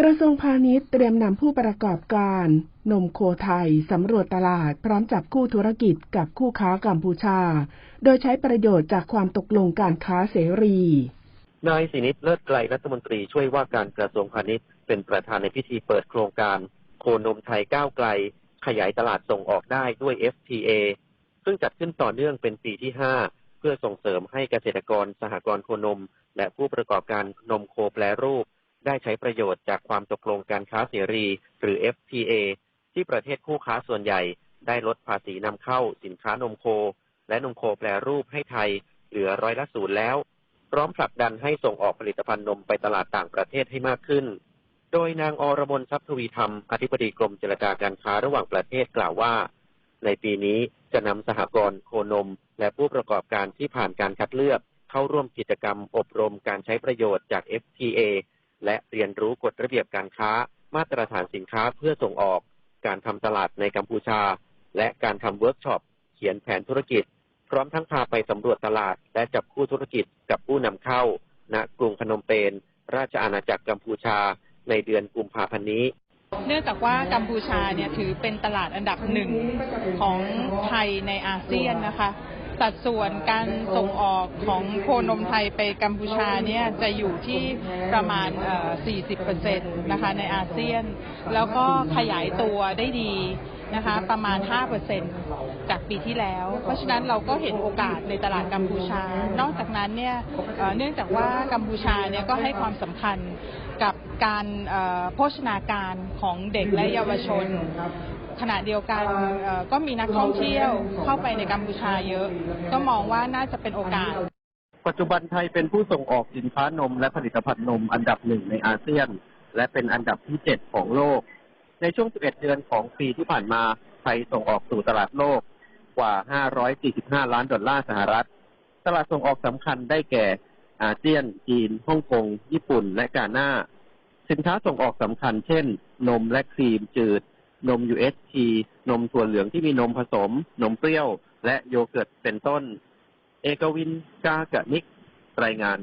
กระทรวงพาณิชย์เตรียมนำผู้ประกอบการ นมโคไทยสำรวจตลาดพร้อมจับคู่ธุรกิจกับคู่ค้ากัมพูชา โดยใช้ประโยชน์จากความตกลงการค้าเสรี นายสินิตเลิศไกลรัฐมนตรีช่วยว่าการกระทรวงพาณิชย์เป็นประธานในพิธีเปิดโครงการ โคนมไทยก้าวไกล ขยายตลาดส่งออกได้ด้วย FTA ซึ่งจัดขึ้นต่อเนื่องเป็นปีที่ 5 เพื่อส่งเสริมให้เกษตรกรสหกรณ์โคนม และผู้ประกอบการนมโคแปรรูป ได้ใช้ประโยชน์จากความตกลงการค้าเสรี หรือ FTA ที่ประเทศคู่ค้าส่วนใหญ่ ได้ลดภาษีนำเข้าสินค้านมโค และนมโคแปรรูปให้ไทย เหลือร้อยละศูนย์แล้ว พร้อมผลักดันให้ส่งออกผลิตภัณฑ์นมไปตลาดต่างประเทศให้มากขึ้น โดยนางอรมนทรัพย์ทวีธรรม อธิบดีกรมเจรจาการค้าระหว่างประเทศกล่าวว่า ในปีนี้จะนำสหกรณ์โคนม และผู้ประกอบการที่ผ่านการคัดเลือก เข้าร่วมกิจกรรมอบรมการใช้ประโยชน์จาก FTA และเรียนรู้กฎระเบียบการค้า มาตรฐานสินค้าเพื่อส่งออก การทำตลาดในกัมพูชา และการทำเวิร์กช็อป เขียนแผนธุรกิจ พร้อมทั้งพาไปสำรวจตลาด และจับคู่ธุรกิจกับผู้นำเข้า ณ กรุงพนมเปญ ราชอาณาจักรกัมพูชา ในเดือนกุมภาพันธ์นี้เนื่องจากว่ากัมพูชาเนี่ยถือเป็นตลาดอันดับหนึ่งของไทยในอาเซียนนะคะ สัดส่วนการส่งออกของโคนมไทยไปกัมพูชาเนี่ยจะอยู่ที่ประมาณเอ่อ40%นะคะในอาเซียน แล้วก็ขยายตัวได้ดี นะคะประมาณ 5%จากปีที่แล้ว เพราะฉะนั้นเราก็เห็นโอกาสในตลาดกัมพูชา นอกจากนั้นเนี่ยเนื่องจากว่ากัมพูชาเนี่ยก็ให้ความสำคัญกับการโภชนาการของเด็กและเยาวชนขณะเดียวกันก็มีนักท่องเที่ยวเข้าไปในกัมพูชาเยอะ ก็มองว่าน่าจะเป็นโอกาส ปัจจุบันไทยเป็นผู้ส่งออกสินค้านมและผลิตภัณฑ์นมอันดับหนึ่งในอาเซียน และเป็นอันดับที่7ของโลก ในช่วง 11 เดือนของปีที่ผ่านมาไทยส่งออกสู่ตลาดโลกกว่า 545 ล้านดอลลาร์สหรัฐ ตลาดส่งออกสำคัญได้แก่อาเซียน จีน ฮ่องกง ญี่ปุ่น และกาหน้า สินค้าส่งออกสำคัญ เช่น นมและครีมจืด นม UHT นมถั่วเหลืองที่มีนมผสม นมเปรี้ยว และโยเกิร์ตเป็นต้น เอกวินกากะนิก รายงาน